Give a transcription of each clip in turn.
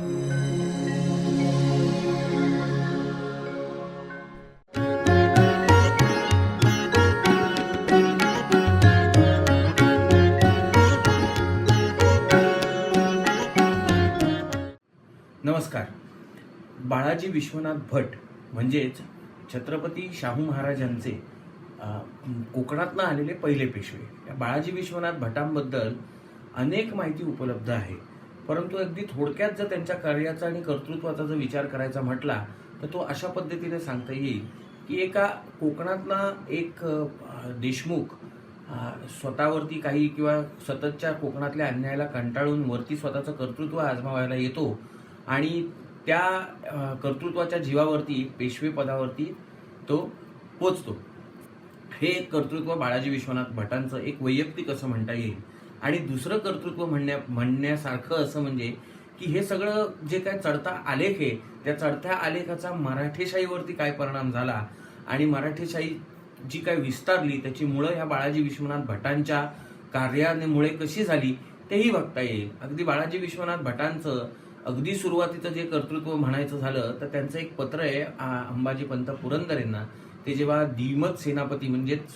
नमस्कार. बाळाजी विश्वनाथ भट म्हणजेच छत्रपती शाहू महाराजांचे कोकणातनं आलेले पहिले पेशवे. या बाळाजी विश्वनाथ भटांबद्दल अनेक माहिती उपलब्ध आहे. परंतु अगदी थोडक्यात जर त्यांच्या कार्याचा आणि कर्तृत्वाचा जर विचार करायचा म्हटला तर तो अशा पद्धतीने सांगता येईल की एका कोकणातला एक देशमुख स्वतःवरती काही किंवा सततच्या कोकणातल्या अन्यायाला कंटाळून वरती स्वतःचं कर्तृत्व आजमावायला येतो आणि त्या कर्तृत्वाच्या जीवावरती पेशवे पदावरती तो पोचतो. हे एक कर्तृत्व बाळाजी विश्वनाथ भटांचं एक वैयक्तिक असं म्हणता येईल. आणि दुसरं कर्तृत्व म्हणण्या म्हणण्यासारखं असं म्हणजे की हे सगळं जे काय चढता आलेख आहे त्या चढत्या आलेखाचा मराठेशाहीवरती काय परिणाम झाला? आणि मराठेशाही जी काय विस्तारली त्याची मुळं ह्या बाळाजी विश्वनाथ भटांच्या कार्यामुळे कशी झाली तेही बघता येईल. अगदी बाळाजी विश्वनाथ भटांचं अगदी सुरुवातीचं जे कर्तृत्व म्हणायचं झालं तर त्यांचं एक पत्र आहे अंबाजी पंत पुरंदर यांना ते जेव्हा दिमत सेनापती म्हणजेच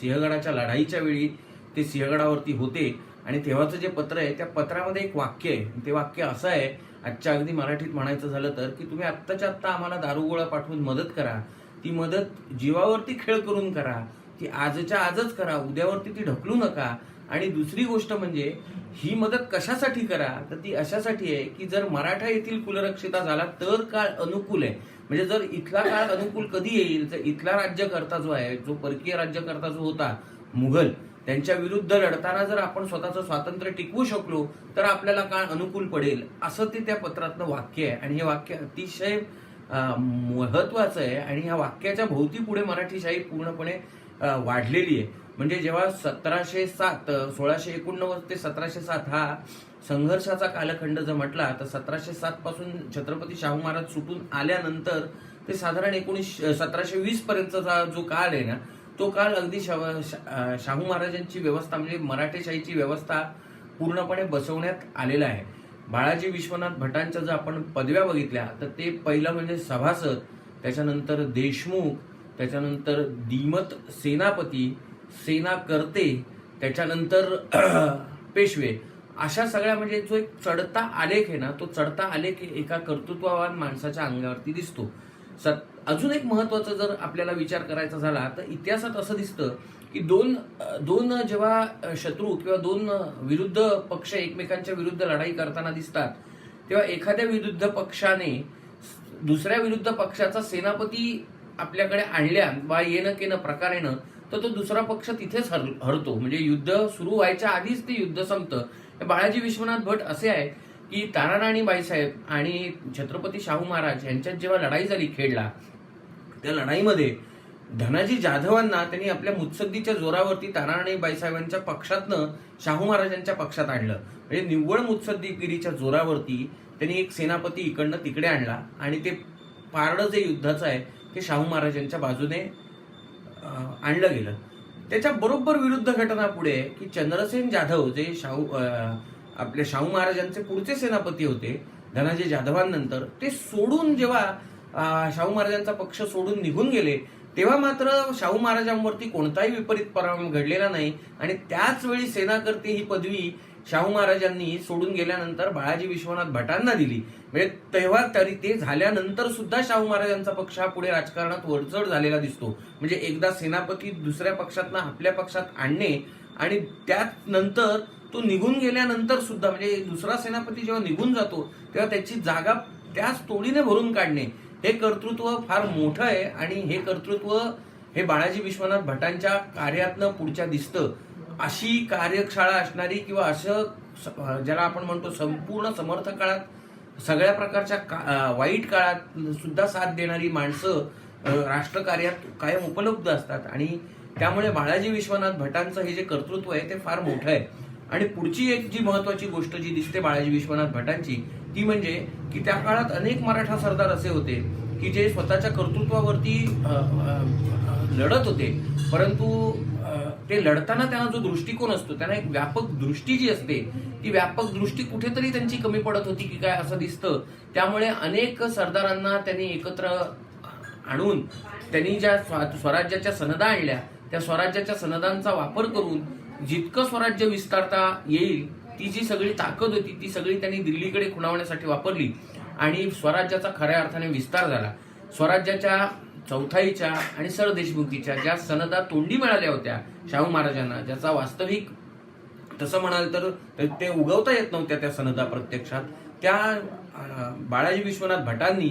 सिंहगडाच्या लढाईच्या वेळी ते सिंहगडावरती होते. आणि तेव्हाचं जे पत्र आहे त्या पत्रामध्ये एक वाक्य आहे. ते वाक्य असं आहे आजच्या अगदी मराठीत म्हणायचं झालं तर की तुम्ही आत्ताच्या आत्ता आम्हाला दारुगोळा पाठवून मदत करा. ती मदत जीवावरती खेळ करून करा. ती आजच्या आजच करा. उद्यावरती ती ढकलू नका. आणि दुसरी गोष्ट म्हणजे ही मदत कशासाठी करा? तर ती अशासाठी आहे की जर मराठा येथील कुलरक्षिता झाला तर काळ अनुकूल आहे. म्हणजे जर इथला काळ अनुकूल कधी येईल? तर इथला राज्यकर्ता जो आहे जो परकीय राज्यकर्ता जो होता मुघल त्यांच्या विरुद्ध लढताना जर आपण स्वतःचं स्वातंत्र्य टिकवू शकलो तर आपल्याला काळ अनुकूल पडेल? असं ते त्या पत्रातलं वाक्य आहे. आणि हे वाक्य अतिशय महत्वाचं आहे. आणि ह्या वाक्याच्या भोवती पुढे मराठीशाही पूर्णपणे वाढलेली आहे. म्हणजे जेव्हा सतराशे सात सोळाशे एकोणनव्वद ते सतराशे सात हा संघर्षाचा कालखंड जर म्हटला तर सतराशे सात पासून छत्रपती शाहू महाराज सुटून आल्यानंतर ते साधारण एकोणीस सतराशे वीस पर्यंतचा जो काळ आहे ना तो काळ अगदी शा- शाहू महाराजांची व्यवस्था म्हणजे मराठेशाहीची व्यवस्था पूर्णपणे बसवण्यात आलेला आहे. बाळाजी विश्वनाथ भटांच्या जर आपण पदव्या बघितल्या तर ते पहिलं म्हणजे सभासद त्याच्यानंतर देशमुख त्याच्यानंतर दिमत सेनापती सेनाकर्ते त्याच्यानंतर पेशवे. अशा सगळ्या म्हणजे जो एक चढता आलेख आहे ना तो चढता आलेख एका कर्तृत्ववान माणसाच्या अंगावरती दिसतो. सत अजून एक महत्त्वाचा जर आपल्याला विचार करायचा झाला तर इतिहासात असं दिसतं की दोन दोन जेव्हा शत्रू किंवा दोन विरुद्ध पक्ष एकमेकांच्या विरुद्ध लढाई करताना दिसतात तेव्हा एखाद्या विरुद्ध पक्षाने दुसऱ्या विरुद्ध पक्षाचा सेनापती आपल्याकडे आणल्या वा येणं केनं प्रकारेनं तर तो दुसरा पक्ष तिथेच हर हरतो. म्हणजे युद्ध सुरू व्हायच्या आधीच ते युद्ध संपतं. बाळाजी विश्वनाथ भट असे आहेत की ताराराणी बाईसाहेब आणि छत्रपती शाहू महाराज यांच्यात जेव्हा लढाई झाली खेडला त्या लढाईमध्ये धनाजी जाधवांना त्यांनी आपल्या मुत्सद्दीच्या जोरावरती ताराराणी बाईसाहेबांच्या पक्षातनं शाहू महाराजांच्या पक्षात आणलं. म्हणजे निव्वळ मुत्सद्दीगिरीच्या जोरावरती त्यांनी एक सेनापती इकडनं तिकडे आणला आणि ते पारडं जे युद्धाचं आहे ते शाहू महाराजांच्या बाजूने आणलं गेलं. त्याच्या बरोबर विरुद्ध घटना पुढे की चंद्रसेन जाधव जे शाहू आपले शाहू महाराजांचे पुढचे सेनापती होते धनाजी जाधवांनंतर ते सोडून जेव्हा शाहू महाराजांचा पक्ष सोडून निघून गेले तेव्हा मात्र शाहू महाराजांवरती कोणताही विपरीत परिणाम घडलेला नाही आणि त्याच वेळी सेनाकर्ते ही पदवी शाहू महाराजांनी सोडून गेल्यानंतर बाळाजी विश्वनाथ भटांना दिली. म्हणजे तेव्हा तरी ते झाल्यानंतर सुद्धा शाहू महाराजांचा पक्ष हा पुढे राजकारणात वरचढ झालेला दिसतो. म्हणजे एकदा सेनापती दुसऱ्या पक्षातनं आपल्या पक्षात आणणे आणि त्यानंतर तो निघून गेल्यानंतर सुद्धा म्हणजे दुसरा सेनापती जेव्हा निघून जातो तेव्हा त्याची जागा त्याच तोडीने भरून काढणे हे कर्तृत्व फार मोठं आहे आणि हे कर्तृत्व हे बाळाजी विश्वनाथ भटांच्या कार्यातनं पुढच्या दिसतं. अशी कार्यशाळा असणारी किंवा असं स- ज्याला आपण म्हणतो संपूर्ण समर्थ काळात सगळ्या प्रकारच्या का- वाईट काळात सुद्धा साथ देणारी माणसं राष्ट्रकार्यात कायम उपलब्ध असतात. आणि त्यामुळे बाळाजी विश्वनाथ भटांचं हे जे कर्तृत्व आहे ते फार मोठं आहे. आणि पुढची एक जी महत्वाची गोष्ट जी दिसते बाळाजी विश्वनाथ भटांची ती म्हणजे की त्या काळात अनेक मराठा सरदार असे होते की जे स्वतःच्या कर्तृत्वावरती लढत होते. परंतु ते लढताना त्यांना जो दृष्टिकोन असतो त्यांना एक व्यापक दृष्टी जी असते ती व्यापक दृष्टी कुठेतरी त्यांची कमी पडत होती की काय असं दिसतं. त्यामुळे अनेक सरदारांना त्यांनी एकत्र आणून त्यांनी ज्या स्वा- स्वराज्याच्या सनदा आणल्या त्या स्वराज्याच्या सनदांचा वापर करून जितकं स्वराज्य विस्तारता येईल ती जी सगळी ताकद होती ती सगळी त्यांनी दिल्लीकडे खुणावण्यासाठी वापरली. आणि स्वराज्याचा खऱ्या अर्थाने विस्तार झाला. स्वराज्याच्या चौथाईच्या आणि सरदेशमुखीच्या ज्या सनदा तोंडी मिळाल्या होत्या शाहू महाराजांना ज्याचा वास्तविक तसं म्हणाल तर ते उगवता येत नव्हत्या त्या सनदा प्रत्यक्षात. त्या बाळाजी विश्वनाथ भटांनी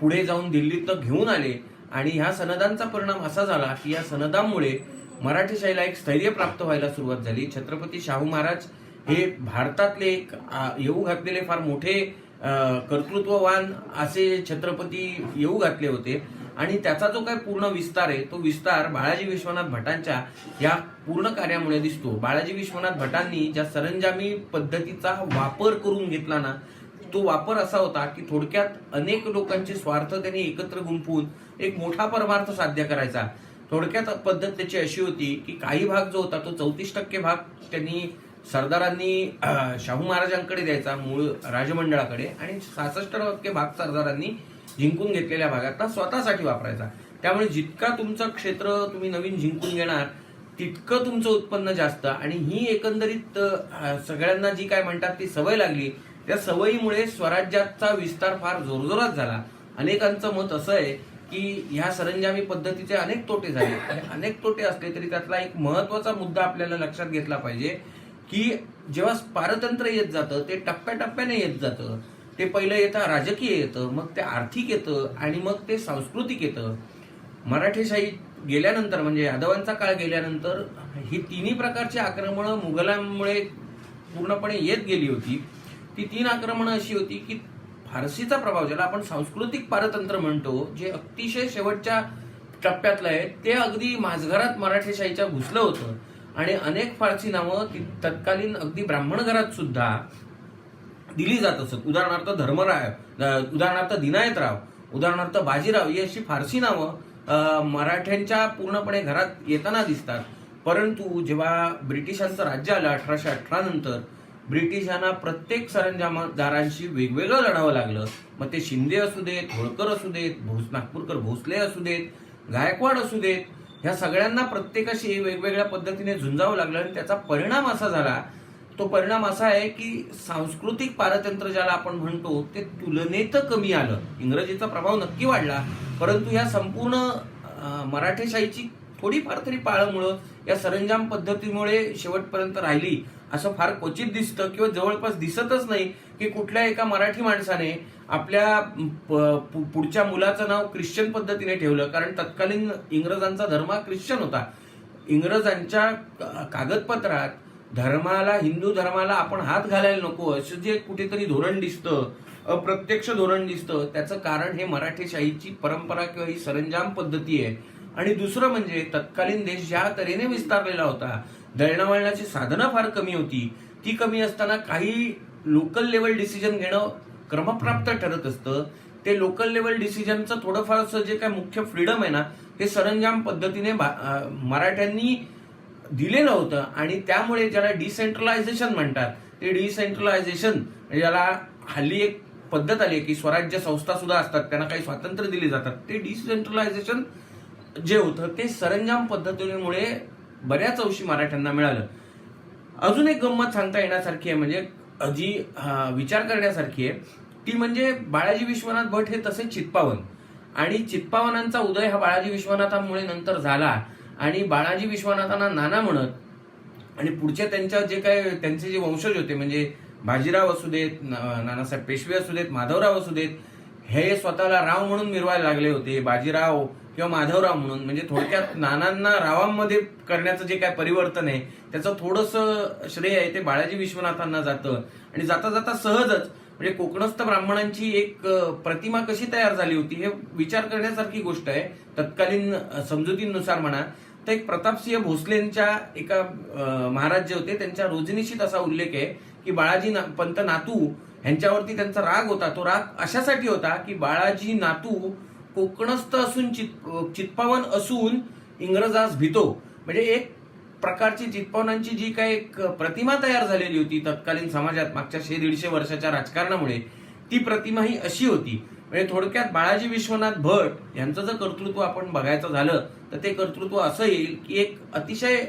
पुढे जाऊन दिल्लीत घेऊन आले आणि ह्या सनदांचा परिणाम असा झाला की या सनदांमुळे मराठी मराठीशाहीला एक स्थैर्य प्राप्त व्हायला सुरुवात झाली. छत्रपती शाहू महाराज हे भारतातले एक येऊ घातलेले फार मोठे कर्तृत्ववान असे छत्रपती येऊ घातले होते. आणि त्याचा जो काही पूर्ण विस्तार आहे तो विस्तार बाळाजी विश्वनाथ भटांच्या या पूर्ण कार्यामुळे दिसतो. बाळाजी विश्वनाथ भटांनी ज्या सरंजामी पद्धतीचा वापर करून घेतला ना तो वापर असा होता की थोडक्यात अनेक लोकांचे स्वार्थ त्यांनी एकत्र गुंफून एक मोठा परमार्थ साध्य करायचा. थोडक्यात पद्धत त्याची अशी होती की काही भाग जो होता तो चौतीस टक्के भाग त्यांनी सरदारांनी शाहू महाराजांकडे द्यायचा मूळ राजमंडळाकडे आणि सहासष्ट टक्के भाग सरदारांनी जिंकून घेतलेल्या भागातला स्वतःसाठी वापरायचा. त्यामुळे जितका तुमचं क्षेत्र तुम्ही नवीन जिंकून घेणार तितकं तुमचं उत्पन्न जास्त आणि ही एकंदरीत सगळ्यांना जी काय म्हणतात ती सवय लागली त्या सवयीमुळे स्वराज्याचा विस्तार फार जोरजोरात झाला. अनेकांचं मत असं आहे की ह्या सरंजामी पद्धतीचे अनेक तोटे झाले. आणि अनेक तोटे असले तरी त्यातला एक महत्त्वाचा मुद्दा आपल्याला लक्षात घेतला पाहिजे की जेव्हा पारतंत्र येत जातं ते टप्प्याटप्प्याने येत जातं. ते पहिलं येतं राजकीय येतं मग ते आर्थिक येतं आणि मग ते सांस्कृतिक येतं. मराठेशाही गेल्यानंतर म्हणजे यादवांचा काळ गेल्यानंतर ही तिन्ही प्रकारची आक्रमणं मुघलांमुळे पूर्णपणे येत गेली होती. ती तीन आक्रमणं अशी होती की फारसीचा प्रभाव ज्याला आपण सांस्कृतिक पारतंत्र म्हणतो जे अतिशय शेवटच्या टप्प्यातलं आहे ते अगदी माझघरात मराठेशाहीच्या घुसलं होतं. आणि अनेक फारसी नावं तत्कालीन अगदी ब्राह्मण घरात सुद्धा दिली जात असत. उदाहरणार्थ धर्मराय उदाहरणार्थ दिनायतराव उदाहरणार्थ बाजीराव ही अशी फारसी नावं मराठ्यांच्या पूर्णपणे घरात येताना दिसतात. परंतु जेव्हा ब्रिटिशांचं राज्य आलं अठराशे अठरा नंतर ब्रिटिशांना प्रत्येक सरंजामदारांशी वेगवेगळं लढावं लागलं. मग ते शिंदे असू देत होळकर असू देत भोस नागपूरकर भोसले असू देत गायकवाड असू देत ह्या सगळ्यांना प्रत्येकाशी वेगवेगळ्या पद्धतीने झुंजावं लागलं आणि त्याचा परिणाम असा झाला. तो परिणाम असा आहे की सांस्कृतिक पारतंत्र ज्याला आपण म्हणतो ते तुलनेत कमी आलं. इंग्रजीचा प्रभाव नक्की वाढला. परंतु या संपूर्ण मराठेशाहीची थोडीफार तरी पाळमुळं या सरंजाम पद्धतीमुळे शेवटपर्यंत राहिली. असं फार क्वचित दिसतं किंवा जवळपास दिसतच नाही की कुठल्या एका मराठी माणसाने आपल्या प- पु- पुढच्या मुलाचं नाव ख्रिश्चन पद्धतीने ठेवलं. कारण तत्कालीन इंग्रजांचा धर्म हा ख्रिश्चन होता. इंग्रजांच्या का- कागदपत्रात धर्माला हिंदू धर्माला आपण हात घालायला नको. असं जे कुठेतरी धोरण दिसतं अप्रत्यक्ष धोरण दिसतं त्याचं कारण हे मराठेशाहीची परंपरा किंवा ही सरंजाम पद्धती आहे. आणि दुसरं म्हणजे तत्कालीन देश ज्या तऱ्हेने विस्तारलेला होता दळणवळणाची साधनं फार कमी होती. ती कमी असताना काही लोकल लेवल डिसिजन घेणं क्रमप्राप्त ठरत असतं. ते लोकल लेवल डिसिजनचं थोडंफार जे काय मुख्य फ्रीडम आहे ना हे सरंजाम पद्धतीने भा- मराठ्यांनी दिलेलं होतं. आणि त्यामुळे ज्याला डिसेंट्रलायझेशन म्हणतात ते डिसेंट्रलायझेशन म्हणजे ज्याला हल्ली एक पद्धत आली आहे की स्वराज्य संस्था सुद्धा असतात त्यांना काही स्वातंत्र्य दिले जातात. ते डिसेंट्रलायझेशन जे होतं ते सरंजाम पद्धतीमुळे बऱ्याच अंशी मराठ्यांना मिळालं. अजून एक गंमत सांगता येण्यासारखी आहे म्हणजे जी विचार करण्यासारखी आहे. ती म्हणजे बाळाजी विश्वनाथ भट हे तसे चित्पावन. आणि चित्पावनांचा उदय हा बाळाजी विश्वनाथांमुळे नंतर झाला. आणि बाळाजी विश्वनाथांना नाना म्हणत आणि पुढच्या त्यांच्या जे काय त्यांचे जे वंशज होते म्हणजे बाजीराव असू देत नानासाहेब पेशवे असू देत माधवराव असू देत हे स्वतःला राव म्हणून मिरवायला लागले होते बाजीराव किंवा माधवराव म्हणून. म्हणजे थोडक्यात नानांना रावांमध्ये करण्याचं जे काय परिवर्तन आहे त्याचं थोडंसं श्रेय आहे ते बाळाजी विश्वनाथांना जातं. आणि जाता जाता सहजच म्हणजे कोकणस्थ ब्राह्मणांची एक प्रतिमा कशी तयार झाली होती हे विचार करण्यासारखी गोष्ट आहे. तत्कालीन समजुतींनुसार म्हणा तर एक प्रतापसिंह भोसलेंच्या एका महाराज जे होते त्यांच्या रोजनिशीत असा उल्लेख आहे की बाळाजी ना- पंत नातू ह्यांच्यावरती त्यांचा राग होता. तो राग अशासाठी होता की बाळाजी नातू कोकणस्थ असून चित चित्पावन असून इंग्रजास भितो. म्हणजे एक प्रकारची चितपावनांची जी काही एक प्रतिमा तयार झालेली होती तत्कालीन समाजात मागच्या शे दीडशे वर्षाच्या राजकारणामुळे ती प्रतिमा ही अशी होती. म्हणजे थोडक्यात बाळाजी विश्वनाथ भट यांचं जर कर्तृत्व आपण बघायचं झालं तर ते कर्तृत्व असं येईल की एक अतिशय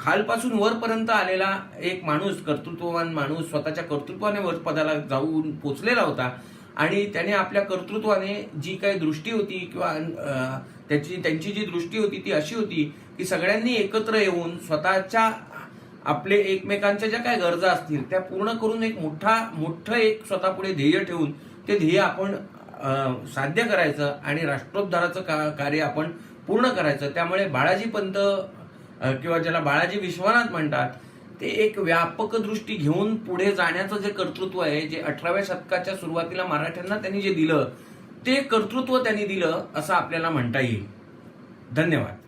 खालपासून वरपर्यंत आलेला एक माणूस कर्तृत्ववान माणूस स्वतःच्या कर्तृत्वाने वरपदाला जाऊन पोचलेला होता. आणि त्याने आपल्या कर्तृत्वाने जी काही दृष्टी होती किंवा त्याची त्यांची जी दृष्टी होती ती अशी होती की सगळ्यांनी एकत्र येऊन स्वतःच्या आपले एकमेकांच्या ज्या काय गरजा असतील त्या पूर्ण करून एक मोठा मोठं एक स्वतःपुढे ध्येय ठेवून ते ध्येय आपण साध्य करायचं आणि राष्ट्रोद्धाराचं का- कार्य आपण पूर्ण करायचं. त्यामुळे बाळाजी पंत किंवा ज्याला बाळाजी विश्वनाथ म्हणतात ते एक व्यापक दृष्टी घेऊन पुढे जाण्याचं जे कर्तृत्व आहे जे अठराव्या शतकाच्या सुरुवातीला मराठ्यांना त्यांनी जे दिलं ते कर्तृत्व त्यांनी दिलं असं आपल्याला म्हणता येईल. धन्यवाद.